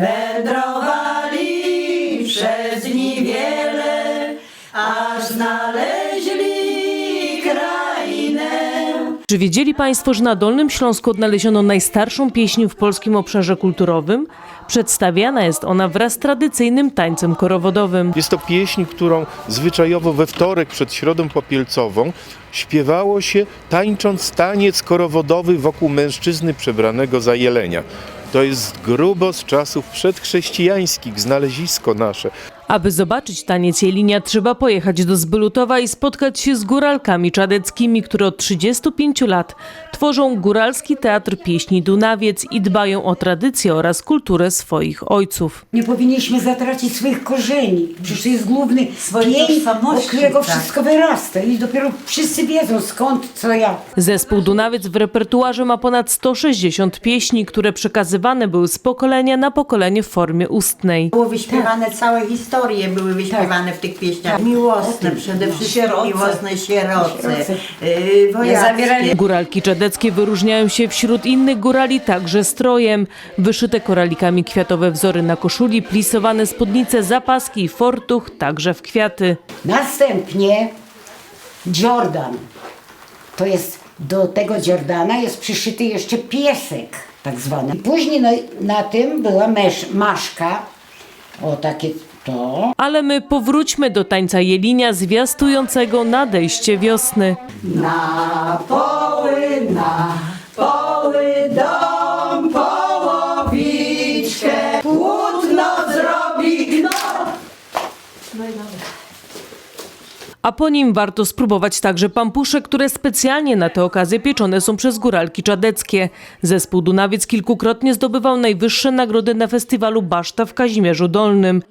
Wędrowali przez dni wiele, aż znaleźli krainę. Czy wiedzieli Państwo, że na Dolnym Śląsku odnaleziono najstarszą pieśń w polskim obszarze kulturowym? Przedstawiana jest ona wraz z tradycyjnym tańcem korowodowym. Jest to pieśń, którą zwyczajowo we wtorek przed Środą Popielcową śpiewało się tańcząc taniec korowodowy wokół mężczyzny przebranego za jelenia. To jest grubo z czasów przedchrześcijańskich, znalezisko nasze. Aby zobaczyć taniec Jelinia, trzeba pojechać do Zbylutowa i spotkać się z góralkami czadeckimi, które od 35 lat tworzą Góralski Teatr Pieśni Dunawiec i dbają o tradycję oraz kulturę swoich ojców. Nie powinniśmy zatracić swoich korzeni. Przecież to jest główny Swojej pień, tożsamości, którego tak. wszystko wyrasta. I dopiero wszyscy wiedzą skąd, co ja. Zespół Dunawiec w repertuarze ma ponad 160 pieśni, które przekazywane były z pokolenia na pokolenie w formie ustnej. Było wyśpiewane całe historie, były wyśpiewane w tych pieśniach. Miłosne, przede wszystkim miłosne sieroce, Sieroce. yy, wojackie. Góralki czadeckie wyróżniają się wśród innych górali także strojem. Wyszyte koralikami kwiatowe wzory na koszuli, plisowane spódnice, zapaski i fortuch, także w kwiaty. Następnie Jordan. To jest, do tego Jordana jest przyszyty jeszcze piesek tak zwany. Później na, na tym była mesz, maszka. O, takie to. Ale my powróćmy do tańca Jelinia zwiastującego nadejście wiosny. Na poły, na poły dom, połowiczkę, płótno zrobi gno. A po nim warto spróbować także pampusze, które specjalnie na tę okazję pieczone są przez góralki czadeckie. Zespół Dunawiec kilkukrotnie zdobywał najwyższe nagrody na festiwalu Baszta w Kazimierzu Dolnym.